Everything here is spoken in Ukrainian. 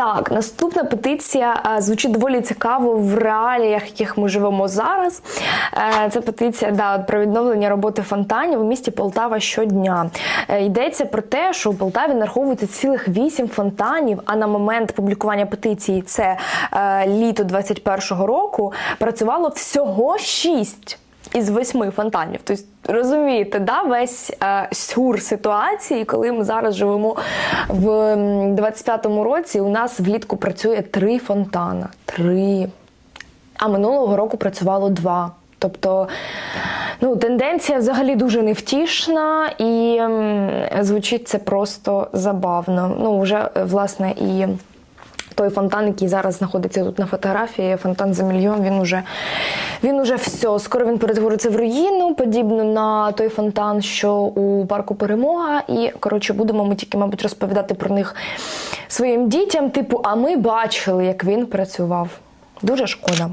Так, наступна петиція е, звучить доволі цікаво в реаліях, в яких ми живемо зараз. Е, Це петиція да, про відновлення роботи фонтанів у місті Полтава щодня. Е, Йдеться про те, що у Полтаві нараховується цілих вісім фонтанів, а на момент публікування петиції це літо 21-го року працювало всього шість із восьми фонтанів. Тобто, розумієте, да, весь е, сюр ситуації, коли ми зараз живемо в м, 25-му році, у нас влітку працює три фонтана. Три. А минулого року працювало два. Тобто, ну, тенденція взагалі дуже невтішна, і звучить це просто забавно. Ну, вже, е, власне, і той фонтан, який зараз знаходиться тут на фотографії, фонтан за мільйон, він уже, він уже все. Скоро він перетвориться в руїну, подібно на той фонтан, що у парку Перемога. І коротше, будемо ми тільки, мабуть, розповідати про них своїм дітям. Типу, а ми бачили, як він працював. Дуже шкода.